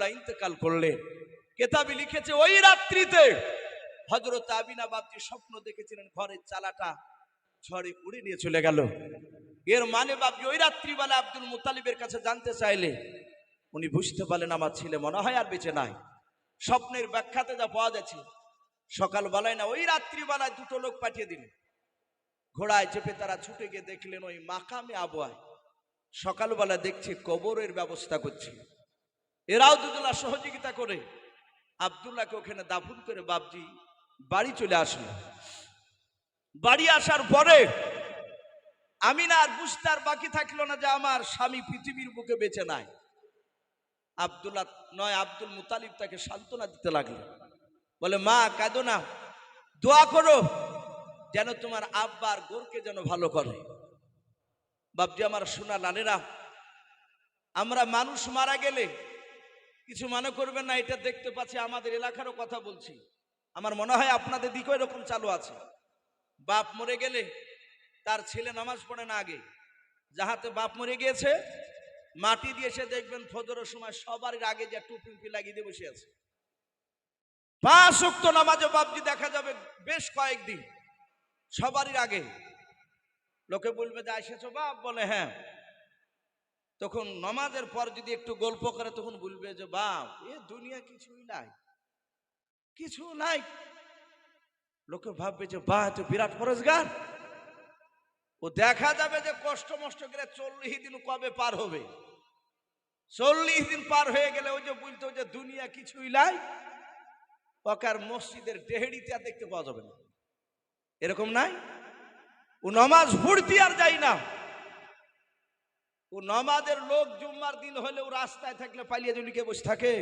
আবদুল্লাহ ইন্তেকাল করলেন। কেতাবি লিখেছে ওই রাত্রিতে হজরত আবিনা বাবজি স্বপ্ন দেখেছিলেন ঘরের চালাটা ঝড়ে উড়ে নিয়ে চলে গেল। এর মানে বাবজি ওই রাত্রিবেলা আব্দুল মুতালিবের কাছে জানতে চাইলে, উনি বুঝতে পারলেন আমার ছেলে মনে হয় আর বেঁচে নাই। স্বপ্নের ব্যাখ্যাতে যা পাওয়া যাচ্ছে, সকালবেলায় না ওই রাত্রিবেলায় দুটো লোক পাঠিয়ে দিলেন। ঘোড়ায় চেপে তারা ছুটে গিয়ে দেখলেন ওই মাকামে আবহাওয়ায় সকালবেলা দেখছে কবরের ব্যবস্থা করছে। এরাও দুজনা সহযোগিতা করে। আবদুল্লাহকে ওখানে দাফন করে বাবজি বাড়ি চলে আসলো। বাড়ি আসার পরে আমি না আর বুঝতে আর বাকি থাকল না যে আমার স্বামী পৃথিবীর বুকে বেঁচে নাই। আবদুল্লাহ নয়, আব্দুল মুতালিব তাকে সান্ত্বনা দিতে লাগল। বলে, মা, কাঁদো না। দোয়া করো যেন তোমার আব্বার গোরকে যেন ভালো করে। বাবজি আমার শোনা লালেরা আমরা মানুষ মারা গেলে কিছু মনে করবেন না, এটা দেখতে পাচ্ছি, আমাদের এলাকারও কথা বলছি। আমার মনে হয় আপনাদের দিকেও এরকম চালু আছে। বাপ মরে গেলে তার ছেলে নামাজ পড়ে না আগে। যাহাতে বাপ মরে গিয়েছে, মাটি দিয়ে এসে দেখবেন ফজরের সময় সবার আগে যে টুপি লাগিয়ে দিয়ে বসে আছে। পাঁচ উক্ত নামাজে বাপজি দেখা যাবে বেশ কয়েকদিন, সবারই আগে। লোকে বলবে যে এসেছ বাপ? বলে হ্যাঁ। তখন নমাজের পর যদি একটু গল্প করে, তখন বলবে যে, বাপ, এ দুনিয়া কিছুই নাই। কিছু নাই। লোকে ভাববে যে, বাহ তো বিরাট ফরজগার ও দেখা যাবে যে, কষ্ট মষ্ট করে চল্লিশ দিন কবে পার হবে। চল্লিশ দিন পার হয়ে গেলে ওই যে বলতো যে, দুনিয়া কিছুই নাই। ওকার মসজিদের ডেহেড়িতে আর দেখতে পাওয়া যাবে না। এরকম নাই। ও নমাজ পড়তে আর যাই না। ও নমাজের লোক জুম্মার দিন হলেও রাস্তায় থাকলে পালিয়ে জুলিকে বসে থাকে?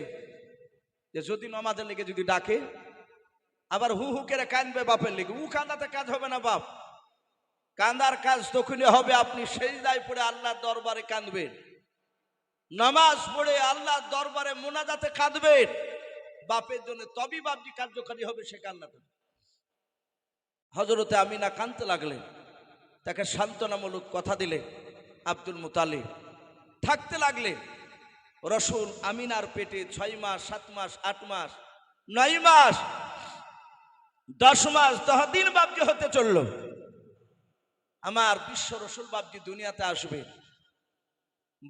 যে যদি নমাজের লেগে যদি ডাকে, আবার হু হু করে কানবে বাপের লেগে। উ কান্দাতে কাজ হবে না বাপ। কান্দার কাজ তখনই হবে, আপনি সেই দায় পড়ে আল্লাহর দরবারে কাঁদবেন। নামাজ পড়ে আল্লাহর দরবারে মোনাজাতে কাঁদবেন। বাপের জন্য তবেই বাপজি কার্যকারী হবে সে কান্নাটা হজরতে আমিনা কানতে লাগলেন। তাকে সান্ত্বনামূলক কথা দিলে আব্দুল মুতালিব। থাকতে লাগলে রসুল আমিনার পেটে ছয় মাস, সাত মাস, আট মাস, নয় মাস, দশ মাস দশ দিন হতে চলল। আমার বিশ্ব রসুল বাবজি দুনিয়াতে আসবে।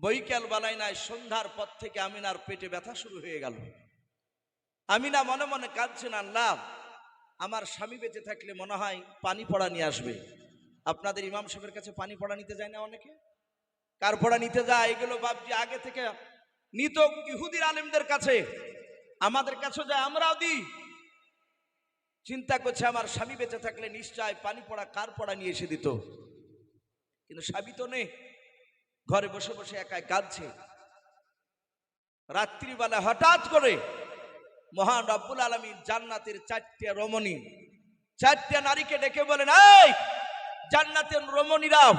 বৈকাল বেলায় নাই, সন্ধ্যার পর থেকে আমিনার পেটে ব্যথা শুরু হয়ে গেল। আমিনা মনে মনে কাঁদছেন আল্লাহ আমার স্বামী বেঁচে থাকলে মনে হয় পানি পড়া নিয়ে আসবে। আপনাদের ইমাম সাহেবের কাছে পানি পড়া নিতে যায় না অনেকে? কার পড়া নিতে যায়, এগুলো বাবজি আগে থেকে। নিত ইহুদির আলেমদের কাছে, আমাদের কাছে যায়, আমরাও দিই। চিন্তা করছে, আমার স্বামী বেঁচে থাকলে নিশ্চয় পানি পড়া কার পড়া নিয়ে এসে দিত। কিন্তু স্বামী তো নেই। ঘরে বসে বসে একাই কাঁদছে। রাত্রিবেলা হঠাৎ করে মহান রব্বুল আলমী জান্নাতের চারটে রমণী, চারটে নারীকে ডেকে বলেন, এই জান্নাতের রমণীরাও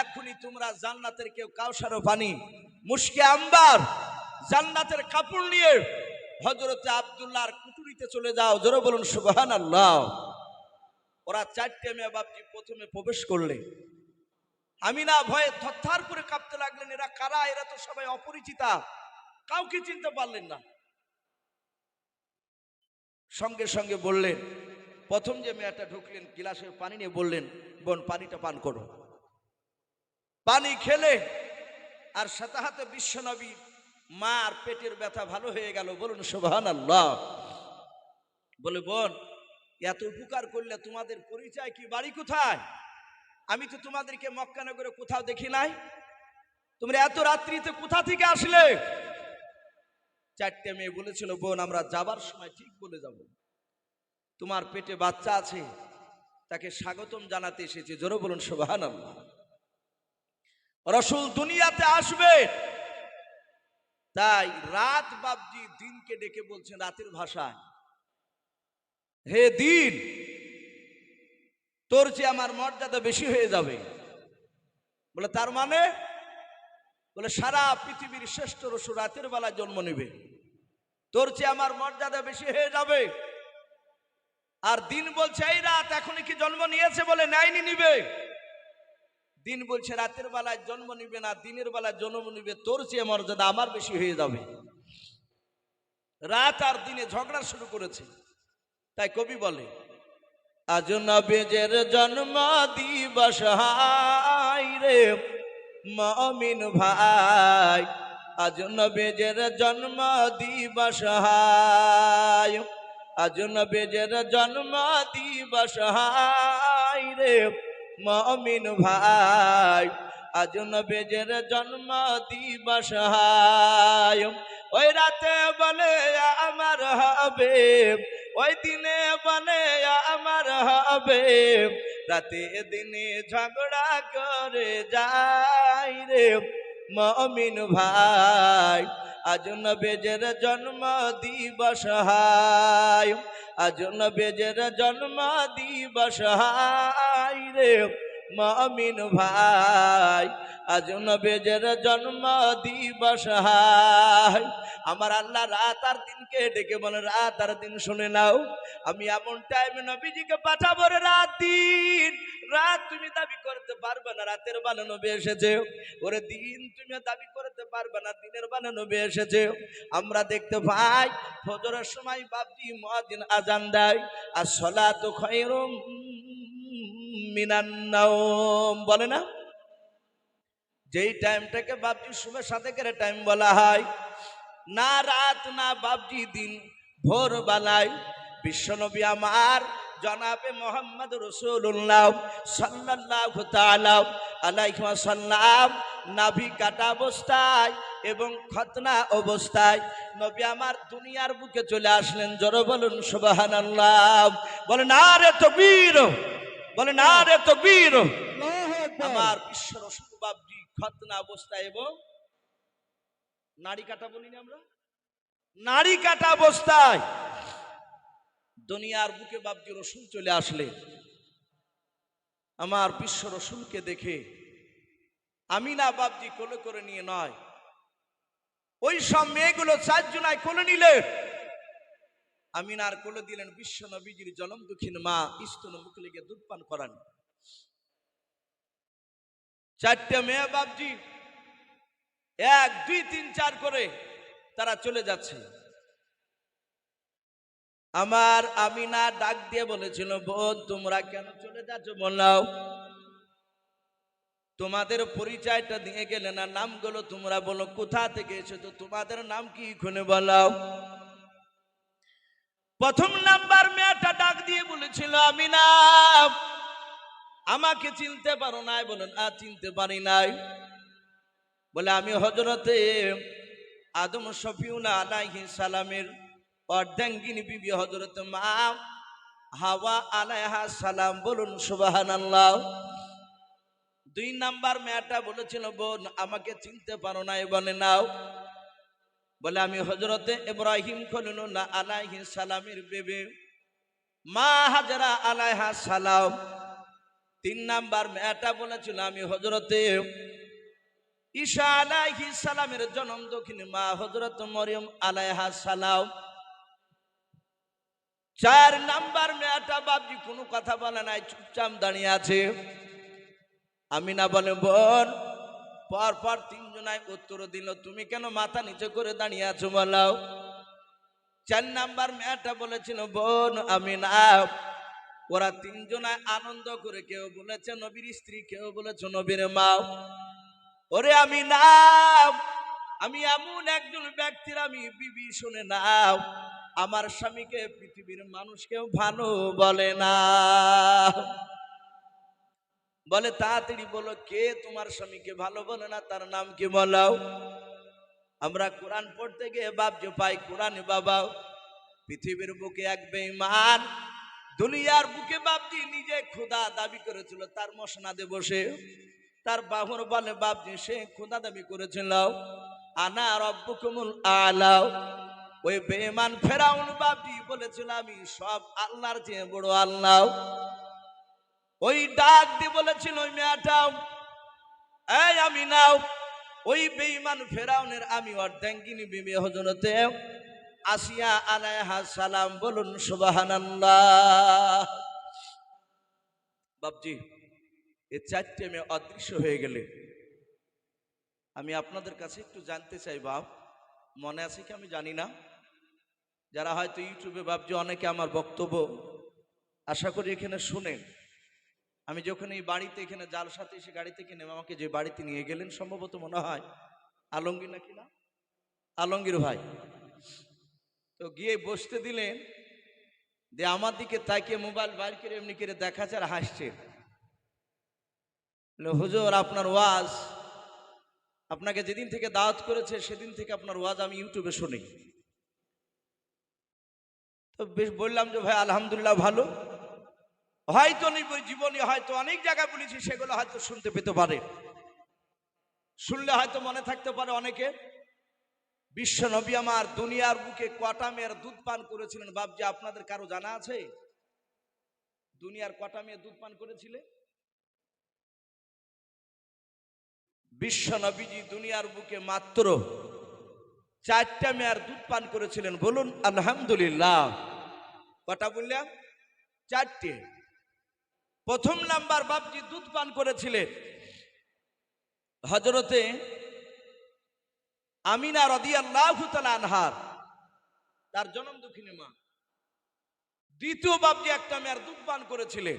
এখনই তোমরা জান্নাতের কেউ কাউসারও পানি। মুশকে আম্বার, জান্নাতের কাপড় নিয়ে হজরতে আবদুল্লাহর কুটুরিতে চলে যাও। জোরে বলুন সুবহান আল্লাহ ওরা চারটে মেয়ে বাপজি প্রথমে প্রবেশ করলে। আমি না ভয়ে থরথর করে কাঁপতে লাগলেন, এরা কারা? এরা তো সবাই অপরিচিতা। কাউকে চিনতে পারলেন না। সঙ্গে সঙ্গে বললেন, প্রথম যে মেয়েটা ঢুকলেন গিলাসে পানি নিয়ে বললেন, বোন, পানিটা পান করো। পানি খেলে আর সাথে হাতে বিশ্বনবী মার পেটের ব্যথা ভালো হয়ে গেল। বলুন সোভান আল্লাহ বলে, বোন, এত উপকার করলে তোমাদের পরিচয় কি? বাড়ি কোথায়? আমি তো তোমাদেরকে মক্কানগরে কোথাও দেখি নাই। তোমরা এত রাত্রিতে কোথা থেকে আসলে? চারটে মেয়ে বলেছিল, বোন, আমরা যাবার সময় ঠিক বলে যাব। তোমার পেটে বাচ্চা আছে, তাকে স্বাগতম জানাতে এসেছে। জোরে বলুন সোভান আল্লাহ রসুল দুনিয়াতে আসবে। তাই রাত বাবজি দিনকে ডেকে বলছেন, রাতের ভাষায়, হে দিন, তোর চেয়ে আমার মর্যাদা বেশি হয়ে যাবে। বলে, তার মানে? বলে, সারা পৃথিবীর শ্রেষ্ঠ রসুল রাতের বেলায় জন্ম নেবে। তোর চেয়ে আমার মর্যাদা বেশি হয়ে যাবে। আর দিন বলছে, এই রাত এখনই কি জন্ম নিয়েছে বলে নেয়নি নিবে? দিন বলছে, রাতের বেলায় জন্ম নিবে না, দিনের বেলায় জন্ম নিবে, তোর চেয়ে মর্যাদা আমার বেশি হয়ে যাবে। রাত আর দিনে ঝগড়া শুরু করেছে। তাই কবি বলে আজ নবেজের জন্ম দিবস রে মমিন ভাই আজ নবেজের জন্ম দিবস আজ নবেজের জন্ম দিবস হাই রে মমিন ভাই, আজ নবেজের জন্ম দিবস ওই রাতে বলে আমার হবে, ওই দিনে বলে আমার হবে। রাতে দিনে ঝগড়া করে যাই রে মমিন ভাই আজ বেজের জন্ম দিবস হায়। আজন বেজের জন্ম দিবস হায় রে। মমিন ভাই, আজ নবেজের জন্ম দিবস হাই আমার আল্লাহ রাত আর দিনকে ডেকে বলে, রাত আর দিন শুনে নাও, আমি এমন টাইমে নবীজিকে পাঠাবো রে রাত দিন। রাত তুমি দাবি করতে পারবে না, রাতের বানে নবী এসেছে। ওরে দিন তুমি দাবি করতে পারবে না, দিনের বানে নবী এসেছে। আমরা দেখতে পাই, ফজরের সময় বাপজি মহাদিন আজান দেয়, আর সলা তো খৈরম মিনান্নাওম, বলে না? যেই টাইমটাকে বাপজি সাথে করে টাইম বলা হয়, না রাত, না বাপজি দিন ভোর বেলায় বিশ্বনবী আমার জনাবে মোহাম্মদ রসুল্লাহ সাল্লাহ তালাম আলাইকুম সাল্লাম নাভি কাটা অবস্থায় এবং খতনা অবস্থায় নবী আমার দুনিয়ার বুকে চলে আসলেন। জড় বলুন সুবাহান বলে না রে তো বীর বলে না রে তো বীর আমার বিশ্ব রসুল বাবজি খতনা অবস্থায় এবং নারী কাটা বলিনি আমরা? নারী কাটা অবস্থায় দুনিয়ার বুকে বাবজি রসুল চলে আসলে। আমার বিশ্ব রসুলকে দেখে আমি না বাবজি কোলে করে নিয়ে নয়। ওই সব মেয়েগুলো চারজনায় কোলে নিলে আমিনার কোলে দিলেন, বিশ্ব নবীজির জলম দুঃখিন মা, স্তন মুখ লেগে দুধ পান করান। চারটে মেয়ে বাবজি এক, দুই, তিন, চার করে তারা চলে যাচ্ছে। আমার আমিনা ডাক দিয়ে বলেছিল, বোন, তোমরা কেন চলে যাচ্ছ বললাও তোমাদের পরিচয়টা দিয়ে গেলে না, নামগুলো তোমরা বলো, কোথা থেকে এসেছ? তোমাদের নাম কি? খুনে বলাও প্রথম নাম্বার মেয়েটা ডাক দিয়ে বলেছিল আমি না আমাকে চিনতে পারো নাই। বলেন আর চিনতে পারি নাই। বলে, আমি হজরতে আদম শফিউল্লাহ আলাইহি সালামের অর্ধাঙ্গিনী বিবি হজরত মা হাওয়া আলাইহা সালাম। বলুন, সুবহানাল্লাহ। দুই নাম্বার মেয়েটা বলেছিল, বোন, আমাকে চিনতে পারো নাই। বলে, নাও। বলে আমি হজরতে ইব্রাহিম খলিলুল্লাহ আলাইহি সালামের বেবে। মা হাজরা আলাইহা সালাম। তিন নাম্বার মেয়েটা বলেছিল, আমি হজরতে ঈশা আলাইহি সালামের জন্ম দক্ষিণ, মা হজরত মরিয়ম আলাইহা সালাম। চার নাম্বার মেয়েটা বাবজি কোনো কথা বলে নাই, চুপচাপ দাঁড়িয়ে আছে। আমি না বলে, বোন পর পর তিনজনায় উত্তর দিল, তুমি কেন মাথা নিচে করে দাঁড়িয়ে আছো বলাও? চার নাম্বার মেয়েটা বলেছিল, বোন, আমি না। ওরা তিনজনায় আনন্দ করে কেউ বলেছে, নবীর স্ত্রী, কেউ বলেছে, নবীর মা ওরে, আমি না। আমি এমন একজন ব্যক্তির, আমি বিবি শুনে নাও আমার স্বামীকে পৃথিবীর মানুষকেও ভালো বলে না। বলে, তাড়াতাড়ি বলো, কে তোমার স্বামীকে ভালো বলে না? তার নাম কি বলাও? আমরা কোরআন পড়তে গিয়ে বাপজো পাই কোরআন বাবাও পৃথিবীর বুকে এক বেঈমান, দুনিয়ার বুকে বাপজি নিজে খোদা দাবি করেছিল, তার মশনাদে বসে, তার বাহুর বলে বাপজি সে খোদা দাবি করেছিল, আনা রব্বুকুমুল আলাও ওই বেমান ফেরাউন বাপজি বলেছিল, আমি সব আল্লাহর চেয়ে বড় আল্লাহ। ওই ডাক দিয়ে বলেছিল, ওই মেয়েটাও এই আমি নাও। ওই বেঈমান ফেরাউনের আমি অর্ধাঙ্গিনী বিবি হজরতে আসিয়া আলাইহা সালাম বলুন, সুবহানাল্লাহ। বাপজি, এ চারটে মেয়ে অদৃশ্য হয়ে গেলে। আমি আপনাদের কাছে একটু জানতে চাই বাপ, মনে আছে কি আমি জানি না? যারা হয়তো ইউটিউবে ভাবছে অনেকে আমার বক্তব্য আশা করি এখানে শুনেন। আমি যখন এই বাড়িতে এখানে জাল সাথে এসে গাড়িতে কিনে আমাকে যে বাড়িতে নিয়ে গেলেন, সম্ভবত মনে হয় আলমগীর নাকি না? আলমগীর ভাই। তো গিয়ে বসতে দিলেন যে আমার দিকে তাকিয়ে মোবাইল বাইর করে এমনি করে দেখাচ্ছে আর হাসছে। হুজুর, আপনার ওয়াজ, আপনাকে যেদিন থেকে দাওয়াত করেছে সেদিন থেকে আপনার ওয়াজ আমি ইউটিউবে শুনি। তো বেশ বললাম যে, ভাই, আলহামদুলিল্লাহ ভালো। হয়তো জীবনে হয়তো অনেক জায়গায় বলেছি, সেগুলো হয়তো শুনতে পেতে পারে। শুনলে হয়তো মনে থাকতে পারে অনেকে। বিশ্ব নবী আমার দুনিয়ার বুকে কটা মেয়ের দুধ পান করেছিলেন বাবজি আপনাদের কারও জানা আছে? দুনিয়ার কটা মেয়ে দুধ পান করেছিলে? বিশ্ব নবীজি দুনিয়ার বুকে মাত্র চারটা মেয়ার দুধ পান করেছিলেন। বলুন, আলহামদুলিল্লাহ। কটা বললাম? চারটে। প্রথম নাম্বার বাপজি দুধ পান করেছিলেন হজরতে আমিনা রদিয়াল্লাহু তাআলা আনহার, তার জনম দুঃখিনী মা। দ্বিতীয় বাপজি একটা মেয়ার দুধ পান করেছিলেন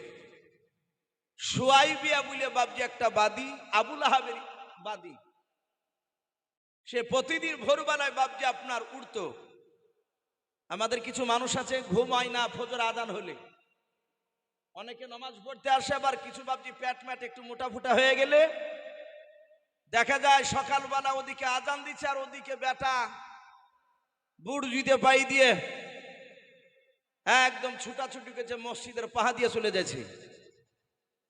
সোয়াইবিয়া বলে বাপজি একটা বাদী, আবুল আহাবের বাদী। সে প্রতিদিন ভোরবেলায় বাপজি আপনার উঠতো। আমাদের কিছু মানুষ আছে, ঘুম হয় না, ফজর আদান হলে। অনেকে নামাজ পড়তে আসে, আবার কিছু ভাবছি প্যাট ম্যাট একটু মোটা ফুটা হয়ে গেলে। দেখা যায় সকালবেলা ওদিকে আজান দিচ্ছে আর ওদিকে বেটা বুড় জুইতে পাই দিয়ে একদম ছুটাছুটি করছে, মসজিদের পাহা দিয়ে চলে যাচ্ছে।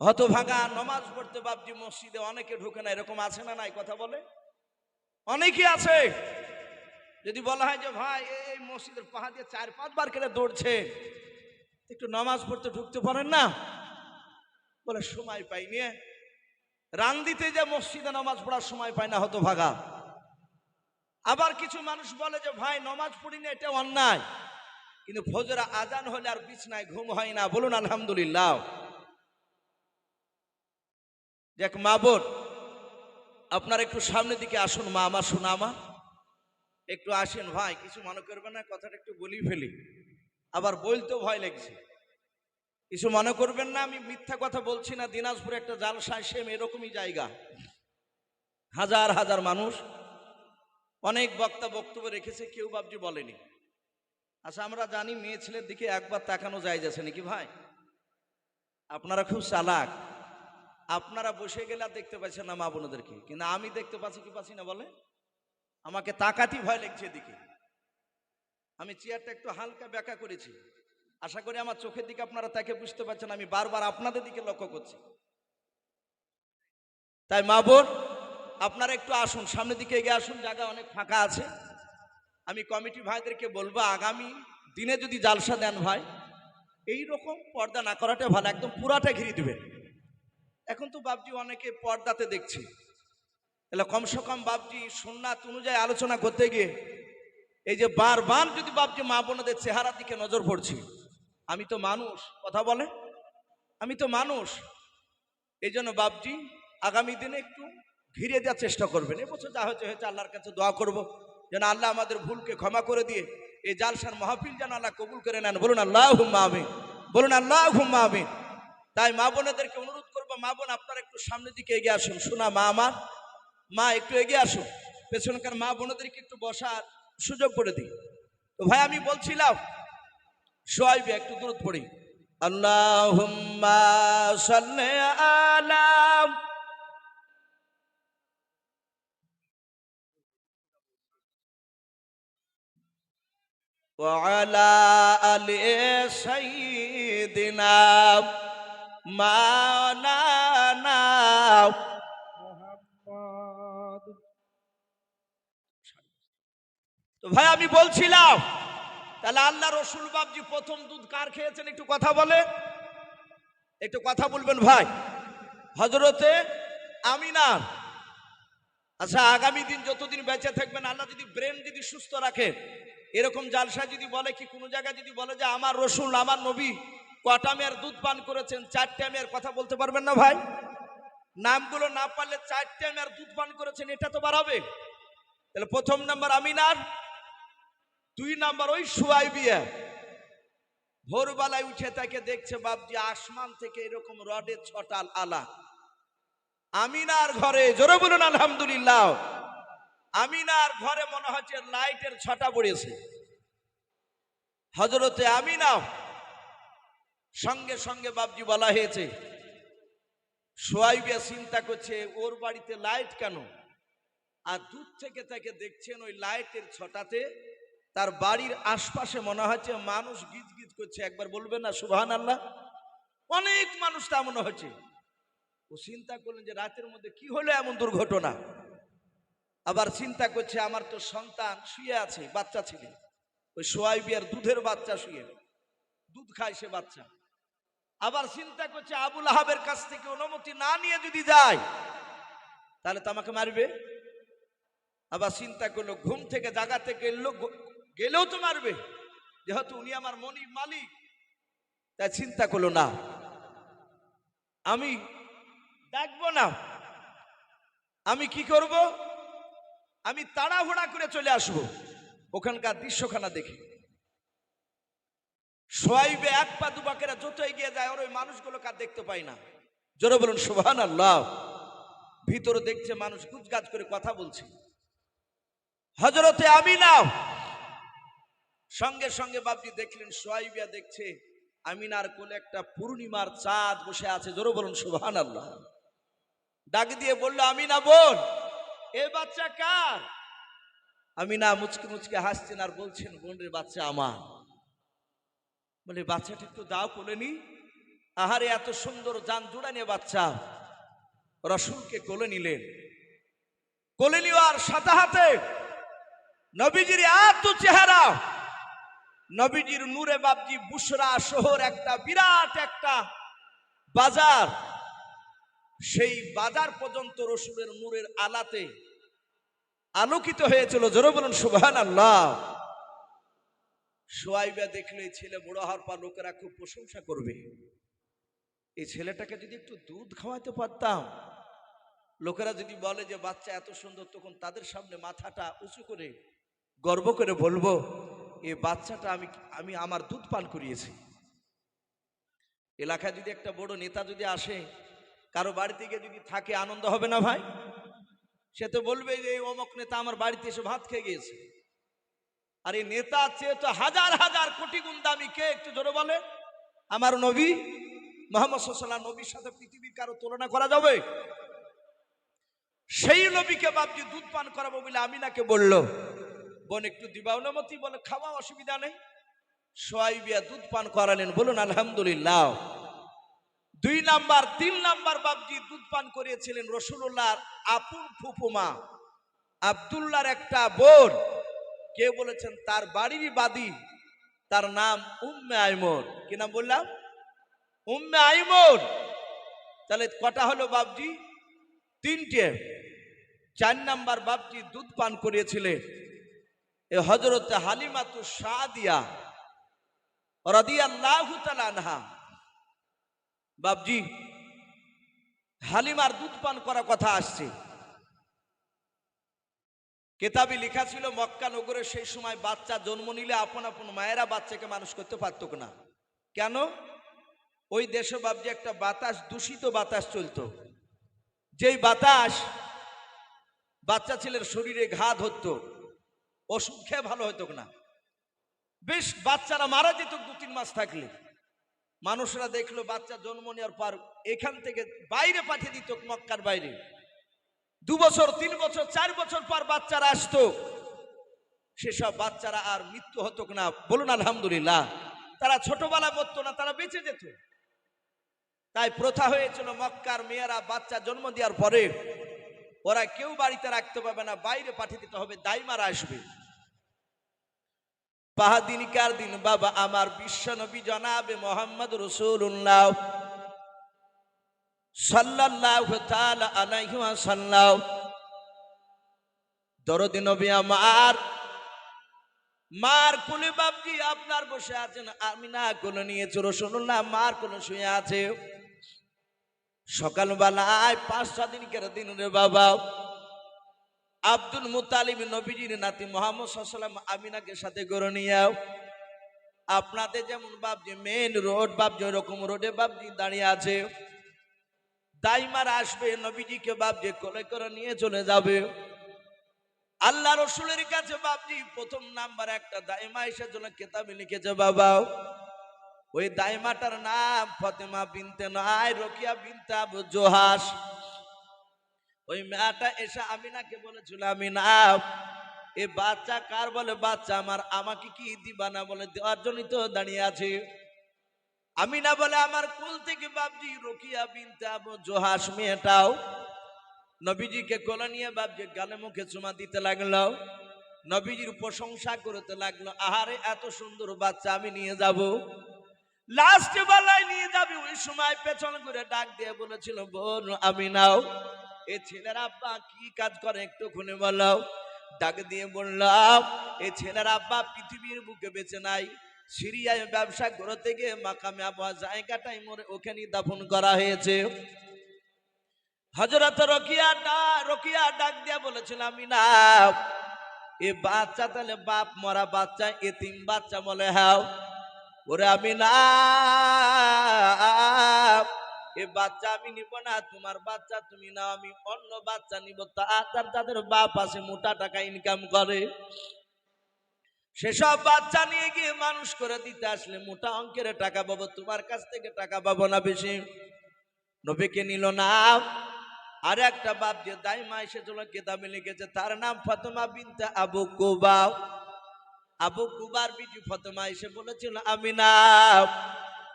হতভাগা নমাজ পড়তে বাপজি মসজিদে অনেকে ঢুকে না, এরকম আছে না নাই কথা বলে? অনেকে আছে। যদি বলা হয় যে, ভাই, এই- মসজিদের পাহা দিয়ে চার পাঁচবার করে দৌড়ছে। একটু নামাজ পড়তে ঢুকতে পারেন না? বলে, সময় পাইনি রান দিতে যে মসজিদে নামাজ পড়ার সময় পায় না হতো ভাগা আবার কিছু মানুষ বলে যে, ভাই, নামাজ পড়ি না, এটা অন্যায়। কিন্তু ফজরা আজান হলে আর বিছনায় ঘুম হয় না। বলুন, আলহামদুলিল্লাহ। দেখ, মা বোন, আপনার একটু সামনের দিকে আসুন, মা আমার শোনা আমার একটু আসেন, ভাই, কিছু মনে করবেন না, কথাটা একটু বলি ফেলি। আবার বলতেও ভয় লাগছে। কিছু মনে করবেন না, আমি মিথ্যা কথা বলছি না, দিনাজপুরে একটা জালসায় সেম এরকমই জায়গা। হাজার হাজার মানুষ, অনেক বক্তা বক্তব্য রেখেছে, কেউ বাবজি বলেনি। আচ্ছা আমরা জানি মেয়ে ছেলের দিকে একবার তাকানো যায় যাচ্ছে নাকি ভাই? আপনারা খুব চালাক। আপনারা বসে গেলে দেখতে পাচ্ছেন না মা বোনদেরকে। কিন্তু আমি দেখতে পাচ্ছি কি পাচ্ছি না বলে আমাকে তাকাতি ভয় লাগছে এদিকে। আমি চেয়ারটা একটু হালকা ব্যাকা করেছি। আশা করি আমার চোখের দিকে আপনারা তাকে বুঝতে পারছেন, আমি বারবার আপনাদের দিকে লক্ষ্য করছি। তাই মা বোন, আপনারা একটু আসুন, সামনের দিকে এগিয়ে আসুন, জায়গা অনেক ফাঁকা আছে। আমি কমিটি ভাইদেরকে বলব, আগামী দিনে যদি জালসা দেন ভাই এই রকম পর্দা না করাটা ভালো, একদম পুরাটা ঘিরে দেবেন। এখন তো বাবজি অনেকে পর্দাতে দেখছি। তাহলে কমসে কম বাবজি সোননাথ অনুযায়ী আলোচনা করতে গিয়ে এই যে বারবার যদি বাবজি মা বোনদের চেহারার দিকে নজর পড়ছি, আমি তো মানুষ, কথা বলে? আমি তো মানুষ। এই জন্য বাবজি আগামী দিনে একটু ঘিরে দেওয়ার চেষ্টা করবেন। এবছর যা হয়েছে হয়েছে, আল্লাহর কাছে দোয়া করব। যেন আল্লাহ আমাদের ভুলকে ক্ষমা করে দিয়ে এই জালসার মাহফিল যেন আল্লাহ কবুল করে নেন। বলুন আল্লাহ হুম্মা আমিন। বলুন আল্লাহ হুম্মা আমিন। তাই মা বোনেদেরকে অনুরোধ করব, মা বোন আপনারা একটু সামনের দিকে এগিয়ে আসুন। শোনা মা আমার, মা একটু এগিয়ে আসুন। পেছনকার মা বোনদেরকে একটু বসার সুযোগ করে দিই তো ভাই আমি বলছিলাম সোয়াইবে একটু দূরত পড়ি আল্লাহুম্মা সাল্লি আলা وعلى آل سيدنا مولانا তো ভাই, আমি বলছিলাম, তাহলে আল্লাহ রসুল বাবজি প্রথম দুধ কার খেয়েছেন? একটু কথা বলে। একটু কথা বলবেন ভাই। হজরতে আমিনার। আচ্ছা আগামী দিন যতদিন বেঁচে থাকবেন, আল্লাহ যদি ব্রেন যদি সুস্থ রাখে, এরকম জালসা যদি বলে কি, কোনো জায়গায় যদি বলে যে আমার রসুল, আমার নবী কটা মেয়ের দুধ পান করেছেন, চারটে মেয়ের কথা বলতে পারবেন না ভাই? নামগুলো না পারলে চারটে মেয়ের দুধ পান করেছেন, এটা তো বাড়াবে। তাহলে প্রথম নাম্বার আমিনার দুই নাম্বার ওই শুয়াই বিয়া। ভোরবেলায় উঠে তাকে দেখছে, বাপজি, আসমান থেকে এরকম রডের ছটাল আলা। আমিনার ঘরে, জোরে বলুন আলহামদুলিল্লাহ। আমিনার ঘরে মনে হচ্ছে লাইটের ছটা পড়েছে। হজরতে আমিনা সঙ্গে সঙ্গে বাপজি বলা হয়েছে সোয়াইবিয়া চিন্তা করছে, ওর বাড়িতে লাইট কেন? আর দূর থেকে তাকে দেখছেন ওই লাইটের ছটাতে তার বাড়ির আশপাশে মনে হচ্ছে মানুষ গিজ গিজ করছে। একবার বলবেন না সুবহান আল্লাহ অনেক মানুষ তা মনে হচ্ছে। ও চিন্তা করলেন যে রাতের মধ্যে কি হলো এমন দুর্ঘটনা। আবার চিন্তা করছে, আমার তো সন্তান শুয়ে আছে, বাচ্চা ছেলে। ওই সোয়াইবিয়ার দুধের বাচ্চা শুয়ে। দুধ খায় সে বাচ্চা। আবার চিন্তা করছে, আবুল আহাবের কাছ থেকে অনুমতি না নিয়ে যদি যায়, তাহলে তো আমাকে মারবে। আবার চিন্তা করল, ঘুম থেকে জাগাতে গেল গেলেও তো মারবে। যেহেতু উনি আমার মনির মালিক, তাই চিন্তা করল না। আমি ডাকবো না। আমি কি করব? আমি তাড়াহুড়া করে চলে আসব, ওখানকার দৃশ্যখানা দেখে। সোয়াইবে এক পা দুবাকেরা যত এগিয়ে যায়, ওর ওই মানুষগুলো কার দেখতে পাই না। জোরে বলুন সুবহান আল্লাহ ভিতরে দেখছে মানুষ গুজগাজ করে কথা বলছে। হজরতে আমি নাও সঙ্গে সঙ্গে বাবজি দেখলেন সোয়াইবিয়া দেখছে, আমিনার কোলে একটা পূর্ণিমার চাঁদ বসে আছে। জোরে বলুন সুবহান আল্লাহ ডাক দিয়ে বলল, আমিনা বোন, এ বাচ্চা কার? আমিনা মুচকে মুচকে হাসছেন আর বলছেন, বোন রে বাচ্চা আমার। বলে, বাচ্চাটা একটু দাও কোলে নি। আহারে, এত সুন্দর যান জোড়ানে বাচ্চা। রসুলকে কোলে নিলেন। কোলে নেওয়ার সাথে হাতে নবীজির এত চেহারা নবীজির নূরে বাবজি বুসরা শহর একটা বিরাট একটা বাজার। সেই বাজার পর্যন্ত রসুলের নূরের আলাতে আলোকিত হয়েছিল। জোরে বলুন সুবহান আল্লাহ সোয়াইবা দেখলে ছেলে বড় হওয়ার পর লোকেরা খুব প্রশংসা করবে। এই ছেলেটাকে যদি একটু দুধ খাওয়াতে পারতাম, লোকেরা যদি বলে যে, বাচ্চা এত সুন্দর, তখন তাদের সামনে মাথাটা উঁচু করে গর্ব করে বলব এই বাচ্চাটা আমি আমি আমার দুধ পান করিয়েছি। এলাকায় যদি একটা বড় নেতা যদি আসে, কারও বাড়িতে গিয়ে যদি থাকে, আনন্দ হবে না ভাই? সে তো বলবে যে, এই অমক নেতা আমার বাড়িতে এসে ভাত খেয়ে গিয়েছে। আর এই নেতা চেয়ে তো হাজার হাজার কোটি গুণ দামি কে? একটু জোরে বলে। আমার নবী, মোহাম্মদ সাল্লাহ নবীর সাথে পৃথিবীর কারও তুলনা করা যাবে? সেই নবীকে বাপজি দুধ পান করাবো বলে আমিনাকে বলল বোন একটু দিবা অনুমতি বলে খাওয়া অসুবিধা নেই। সোয়াইবিয়া দুধ পান করালেন, বলুন, আলহামদুলিল্লাহ। দুই নাম্বার, তিন নাম্বার বাবজি দুধ পান করিয়েছিলেন রসুল্লাহর আপুর ফুফুমা। আবদুল্লাহর একটা বোন কে বলেছেন তার বাড়িরই বাদী, তার নাম উম্মে আইমন। কি নাম বললাম? উম্মে আইমন। তাহলে কটা হলো বাবজি তিনটে। চার নাম্বার বাবজি দুধ পান করিয়েছিলেন। এ হজরত হালিমাতু সাদিয়া রাদিয়াল্লাহু তাআলা আনহা। হালিমার দুধ পান করা কথা আসছে। কেতাবি লেখা ছিল, মক্কা নগরে সেই সময় বাচ্চা জন্ম নিলে আপন আপন মায়েরা বাচ্চাকে মানুষ করতে পারতো না। কেন? ওই দেশে বাবজি একটা বাতাস, দূষিত বাতাস চলতো। যেই বাতাস বাচ্চা ছেলের শরীরে ঘা ধরতো। ওষুধ খেয়ে ভালো হতো না বেশ বাচ্চারা মারা যেত দু, তিন মাস থাকলে। মানুষরা দেখল বাচ্চা জন্ম নেওয়ার পর এখান থেকে বাইরে পাঠিয়ে দিত মক্কার বাইরে। দু বছর, তিন বছর, চার বছর পর বাচ্চারা আসতো। সেসব বাচ্চারা আর মৃত্যু হতো না বলুন আলহামদুলিল্লাহ। তারা ছোটবেলা মরতো না, তারা বেঁচে যেত। তাই প্রথা হয়েছিল মক্কার মেয়েরা বাচ্চা জন্ম দেওয়ার পরে ওরা কেউ বাড়িতে রাখতে পারবে না, বাইরে পাঠিয়ে দিতে হবে, দাইমারা আসবে। পাহাদিন কার দিন? বাবা, আমার বিশ্ব নবী জনাবে মোহাম্মদ রসুল্লাহ সাল্লাল্লাহু তাআলা আলাইহি ওয়াসাল্লাম। দরদি নবী আমার। আপনার বসে আছেন আমি না কোলে নিয়েছে রসুল্লাহ মার কোলে শুয়ে আছে। সকালবেলায় পাঁচ দিন কেন দিন রে বাবা। আব্দুল মুতালিম নবীজির নাতি মোহাম্মদ সাল্লাম আমিনাকে সাথে করে নিয়েও। আপনাদের যেমন বাবজি মেন রোড বাবজি ওরকম রোডে বাবজি দাঁড়িয়ে আছে। দাইমার আসবে, নবীজিকে বাবজি কোলে করে নিয়ে চলে যাবে। আল্লাহ রসুলের কাছে বাবজি প্রথম নাম্বার একটা দাইমা এসে জন্য কেতাবে লিখেছে, বাবা। ওই দাইমাটার নাম ফতেমা বিনতে নয় রকিয়া বিনতে আবু জোহাস ওই মেয়েটা এসে আমিনাকে বলেছিল, আমিনা, এ বাচ্চা কার বলে? বাচ্চা আমার, আমাকে কি দিবা না বলে? দেওয়ার জন্যই তো দাঁড়িয়ে আছে। আমি না বলে, আমার কুল থেকে বাবজি রকিয়া বিনতে আবু জোহাস মেয়েটাও। নবীজিকে কোলে নিয়ে বাবজি গালে মুখে চুমা দিতে লাগল। নবীজির প্রশংসা করতে লাগল, আহারে, এত সুন্দর বাচ্চা আমি নিয়ে যাব। লাস্ট বেলায় নিয়ে যাবি। ওই সময় পেছন করে ডাক দিয়ে বলেছিল, বোন, আমি নাও। এ ছেলের, আব্বা, কি কাজ করে একটু খুনে বলাও? ডাক দিয়ে বললাম, এ ছেলের, আব্বা, পৃথিবীর বুকে বেঁচে নাই। সিরিয়ায় ব্যবসা করতে গিয়ে মাকামে আবহাওয়া জায়গাটাই মরে ওখানেই দাফন করা হয়েছে। হজরত রকিয়া ডা, রকিয়া ডাক দিয়া বলেছিল, আমি না এ বাচ্চা তাহলে বাপ মরা বাচ্চা এতিম বাচ্চা বলে হ্যাঁ ওরে আমি না, এ বাচ্চা আমি নিব না, তোমার বাচ্চা তুমি না আমি অন্য বাচ্চা নিব। তার তাদের বাপ আছে, মোটা টাকা ইনকাম করে। সেসব বাচ্চা নিয়ে গিয়ে মানুষ করে দিতে আসলে মোটা অঙ্কের টাকা পাবো, তোমার কাছ থেকে টাকা পাবো না বেশি। নবীকে নিল না। আর একটা বাপ যে দাইমা এসেছিল কেতাবে লিখেছে তার নাম ফাতেমা বিনতে আবু কুবা আবু কুবার বিটি ফতেমা এসে বলেছিল আমি না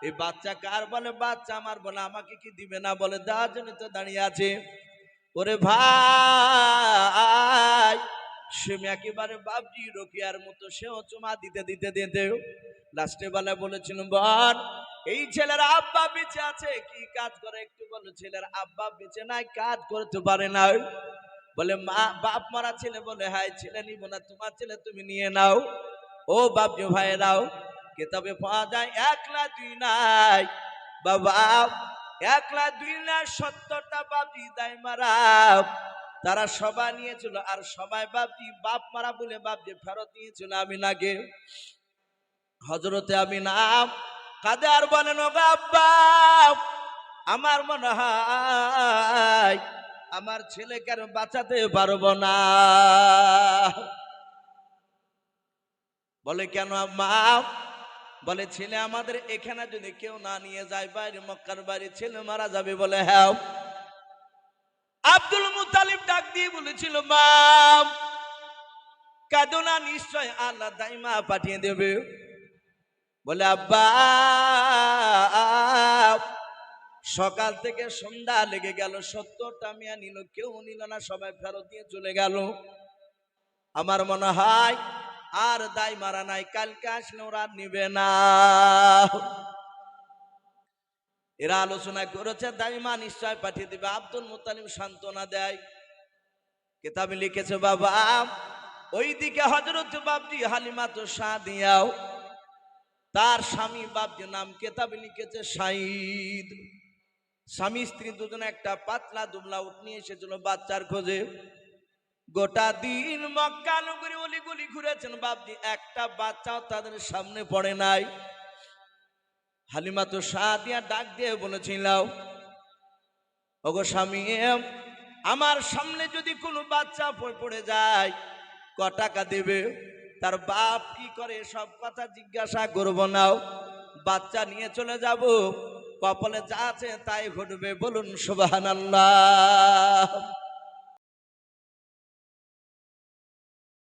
এই বাচ্চা কার বলে? বাচ্চা আমার বলে, আমাকে কি দিবে না বলে? দেওয়ার জন্য তো দাঁড়িয়ে আছে। ওরে ভাই, সে একেবারে বাপজি রকিয়ার মতো, সেও চুমা দিতে দিতে দিতে লাস্টে বেলা বলেছিল বল এই ছেলের আব্বা বেঁচে আছে। কি কাজ করে একটু বলো, ছেলের আব্বা বেঁচে নাই, কাজ করতে পারে না। বলে, মা, বাপ মারা ছেলে বলে হাই ছেলে নিব না, তোমার ছেলে তুমি নিয়ে নাও। ও বাপ যে ভাইরাও কেতাবে পাওয়া যায় একলা দুই নাই। বাবা, একলা দুই না সত্তরটা বাপজি দায় মারা। তারা সবাই নিয়েছিল, আর সবাই বাপজি বাপ মারা বলে বাপ যে ফেরত নিয়েছিল আমি নাগে হজরতে আমি নাম কাদে আর বলেন "ওগো আব্বা, আমার মনে হয় আমার ছেলেকে বাঁচাতে পারব না। বলে, কেন মা বলে, ছেলে আমাদের এখানে যদি কেউ না নিয়ে যায়, বাইরে মক্কার বাড়ি ছেলে মারা যাবে বলে হ্যাঁ। আব্দুল মুতালিব ডাক দিয়ে বলেছিল মাম কাদনা নিশ্চয় আল্লাহ দাইমা পাঠিয়ে দেবে। বলে, আব্বা, সকাল থেকে সন্ধ্যা লেগে গেল সত্তরটা মিয়া নিল, কেউ নিল না, সবাই ফেরত দিয়ে চলে গেল। আমার মনে হয় আর দায় মারা নাই, কালকে আসলে ওরা নিবে না। এরা আলোচনা করেছে দাইমা নিশ্চয় পাঠিয়ে দিবে। আব্দুল মুতালিম সান্ত্বনা দেয়। কেতাবে লিখেছে, বাবা, ওইদিকে হজরত বাবজি হালিমা তো দিয়াও তার স্বামী বাবজি নাম কেতাবে লিখেছে সাইদ স্বামী স্ত্রী দুজনে একটা পাতলা দুবলা উঠ নিয়ে এসেছিল বাচ্চার খোঁজে। গোটা দিন মক্কা নগরী অলি গলি ঘুরেছেন বাবজি একটা বাচ্চাও তাদের সামনে পড়ে নাই। হালিমা তো সাদিয়া ডাক দিয়ে বলেছিল, ওগো স্বামী, আমার সামনে যদি কোনো বাচ্চা পড়ে যায়, ক টাকা দেবে? তার বাপ কি করে সব কথা জিজ্ঞাসা করব নাও বাচ্চা নিয়ে চলে যাব, কপালে যা আছে তাই ঘটবে, বলুন আল্লাহ